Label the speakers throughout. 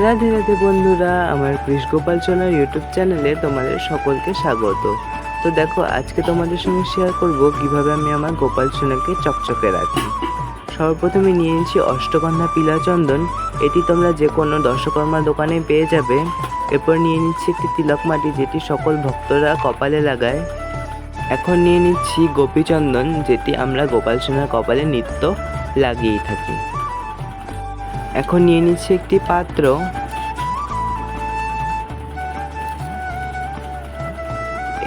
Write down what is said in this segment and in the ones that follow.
Speaker 1: রাধে রাধে বন্ধুরা, আমার কৃষ গোপাল চন্দ্র ইউটিউব চ্যানেলে তোমাদের সকলকে স্বাগত। তো দেখো, আজকে তোমাদের সঙ্গে শেয়ার করব কীভাবে আমি আমার গোপাল সোনাকে চকচকে রাখি। সর্বপ্রথমে নিয়ে নিচ্ছি অষ্টগন্ধা পিলা চন্দন। এটি তোমরা যে কোনো দর্শকর্মা দোকানে পেয়ে যাবে। এরপর নিয়ে নিচ্ছি একটি তিলক মাটি যেটি সকল ভক্তরা কপালে লাগায়। এখন নিয়ে নিচ্ছি গোপীচন্দন যেটি আমরা গোপাল সোনার কপালে নিত্য লাগিয়েই থাকি। এখন নিয়ে নিচ্ছি একটি পাত্র।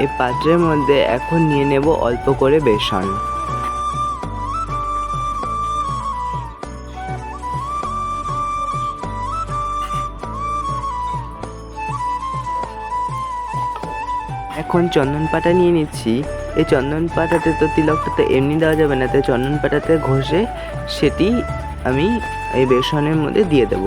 Speaker 1: এই পাত্রের মধ্যে এখন নিয়ে নেব অল্প করে বেসন। এখন চন্দন পাতা নিয়ে নিচ্ছি। এই চন্দন পাতাতে তো তিলকটা তো এমনি দেওয়া যাবে না, তাই চন্দন পাতাতে ঘষে সেটি আমি এই বেসনের মধ্যে দিয়ে দেব।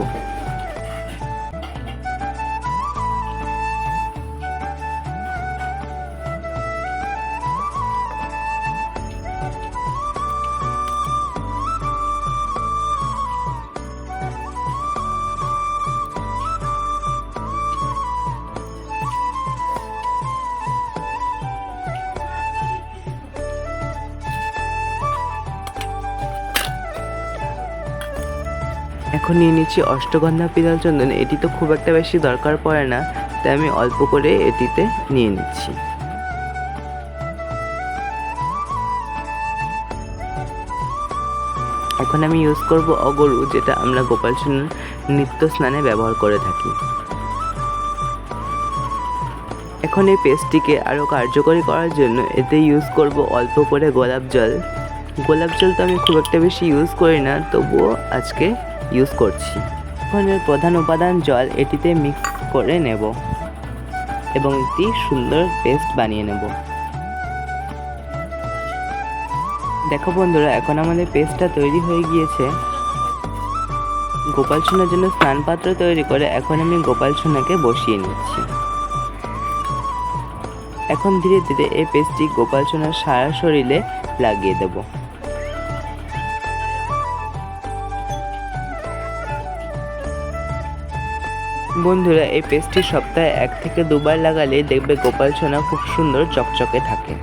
Speaker 1: এখন নিয়ে নিচ্ছি অষ্টগন্ধা পিলাল চন্দন। এটি তো খুব একটা বেশি দরকার পড়ে না, তাই আমি অল্প করে এটিতে নিয়ে নিচ্ছি। এখন আমি ইউজ করব অগরু, যেটা আমরা গোপাল নিত্য স্নানে ব্যবহার করে থাকি। এখন এই পেস্টটিকে আরও কার্যকরী করার জন্য এতে ইউজ করব অল্প করে গোলাপ জল। গোলাপ জল তো আমি খুব একটা বেশি ইউজ করি না, তবুও আজকে ইউজ করছি। এখন প্রধান উপাদান জল, এটিতে মিক্স করে নেব এবং একটি সুন্দর পেস্ট বানিয়ে নেব। দেখো বন্ধুরা, এখন আমাদের পেস্টটা তৈরি হয়ে গিয়েছে। গোপাল সোনার জন্য স্নান পাত্র তৈরি করে এখন আমি গোপাল সোনাকে বসিয়ে নিচ্ছি। এখন ধীরে ধীরে এই পেস্টটি গোপাল সোনার সারা শরীরে লাগিয়ে দেবো। বন্ধুরা, এই পেস্টটি সপ্তাহে এক থেকে দুবার লাগালে দেখবে গোপাল সোনা খুব সুন্দর চকচকে থাকে।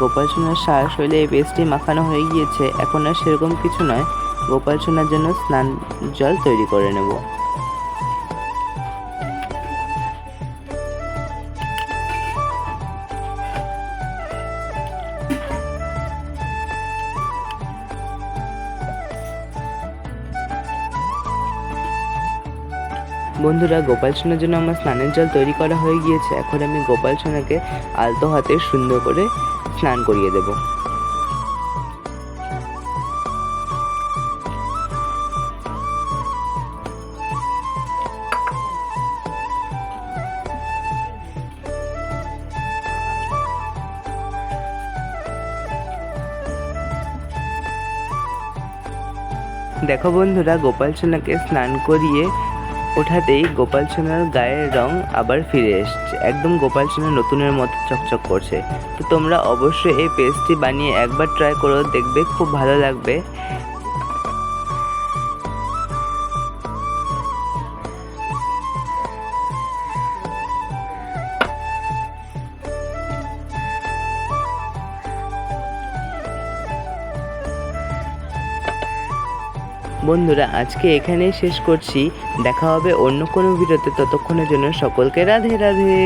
Speaker 1: গোপাল সোনার সারা শৈলে এই পেস্টটি মাখানো হয়ে গিয়েছে। এখন আর সেরকম কিছু নয়। গোপাল সোনার জন্য স্নান জল তৈরি করে নেব। বন্ধুরা, গোপাল সোনার জন্য আমার স্নানের জল তৈরি করা হয়ে গিয়েছে। এখন আমি গোপাল সোনাকে আলতো হাতে সুন্দর করে স্নান করিয়ে দেব। দেখো বন্ধুরা, গোপাল সোনাকে স্নান করিয়ে ওঠাতেই গোপাল সোনার গায়ের রং আবার ফিরে এসছে। একদম গোপাল সোনা নতুনের মতো চকচক করছে। তো তোমরা অবশ্যই এই পেস্টটি বানিয়ে একবার ট্রাই করো, দেখবে খুব ভালো লাগবে। বন্ধুরা, আজকে এখানেই শেষ করছি। দেখা হবে অন্য কোনো ভিডিওতে। ততক্ষণের জন্য সকলকে রাধে রাধে।